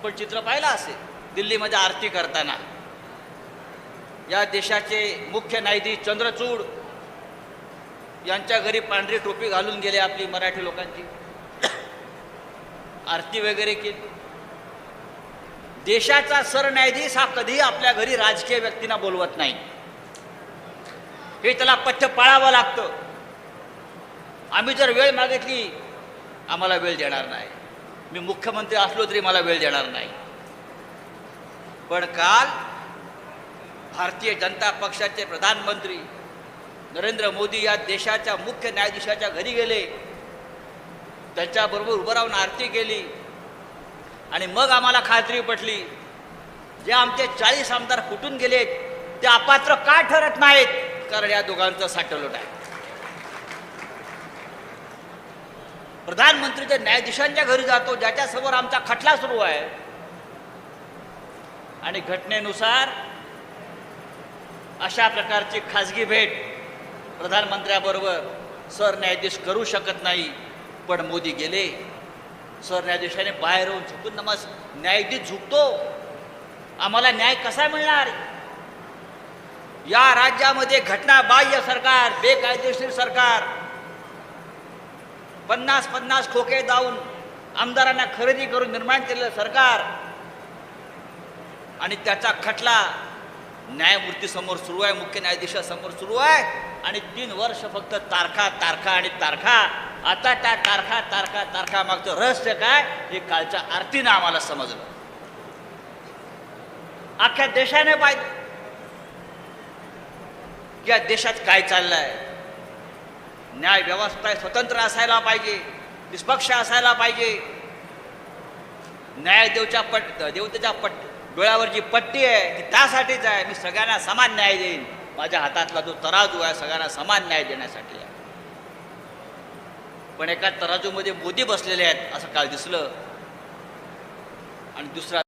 आपण चित्र पाहिलं असेल दिल्लीमध्ये आरती करताना. या देशाचे मुख्य न्यायाधीश चंद्रचूड यांच्या घरी पांढरी टोपी घालून गेले आपली मराठी लोकांची. आरती वगैरे केली. देशाचा सरन्यायाधीश हा कधीही आपल्या घरी राजकीय व्यक्तींना बोलवत नाही. हे त्याला पथ्य पाळावं लागतं. आम्ही जर वेळ मागितली आम्हाला वेळ देणार नाही. मी मुख्यमंत्री असलो तरी मला वेळ देणार नाही. पण काल भारतीय जनता पक्षाचे प्रधानमंत्री नरेंद्र मोदी या देशाच्या मुख्य न्यायाधीशाच्या घरी गेले. त्यांच्याबरोबर उभं राहून आरती केली. आणि मग आम्हाला खात्री पटली जे आमचे चाळीस आमदार फुटून गेलेत ते अपात्र का ठरत नाहीत? कारण या दोघांचं साठवलं आहे. प्रधानमंत्री न्यायाधीशांच्या घरी जातो ज्याच्यासमोर आमचा खटला सुरू आहे. आणि घटनेनुसार अशा प्रकारची खाजगी भेट प्रधानमंत्र्याबरोबर सरन्यायाधीश करू शकत नाही पण मोदी गेले. सरन्यायाधीशाने बाहेर येऊन झुकून नमस न्यायाधीश झुकतो. आम्हाला न्याय कसा मिळणार? या राज्यामध्ये घटना बाह्य सरकार बेकायदेशीर सरकार पन्नास पन्नास खोके जाऊन आमदारांना खरेदी करून निर्माण केलेलं सरकार आणि त्याचा खटला न्यायमूर्तीसमोर सुरू आहे मुख्य न्यायाधीशासमोर सुरू आहे आणि तीन वर्ष फक्त तारखा तारखा आणि तारखा. आता त्या तारखा तारखा तारखा मागचं रहस्य काय? हे कालच्या आरतीनं आम्हाला समजलं. अख्ख्या देशाने पाहिजे या देशात काय चाललंय? न्याय व्यवस्था स्वतंत्र असायला पाहिजे निष्पक्ष असायला पाहिजे. न्यायदेवच्या पट देवतेच्या पट डोळ्यावर जी पट्टी आहे ती त्यासाठीच आहे. मी सगळ्यांना समान न्याय देईन. माझ्या हातातला जो तराजू आहे सगळ्यांना समान न्याय देण्यासाठी आहे. पण एका तराजूमध्ये मोदी बसलेले आहेत असं काल दिसलं. आणि दुसरा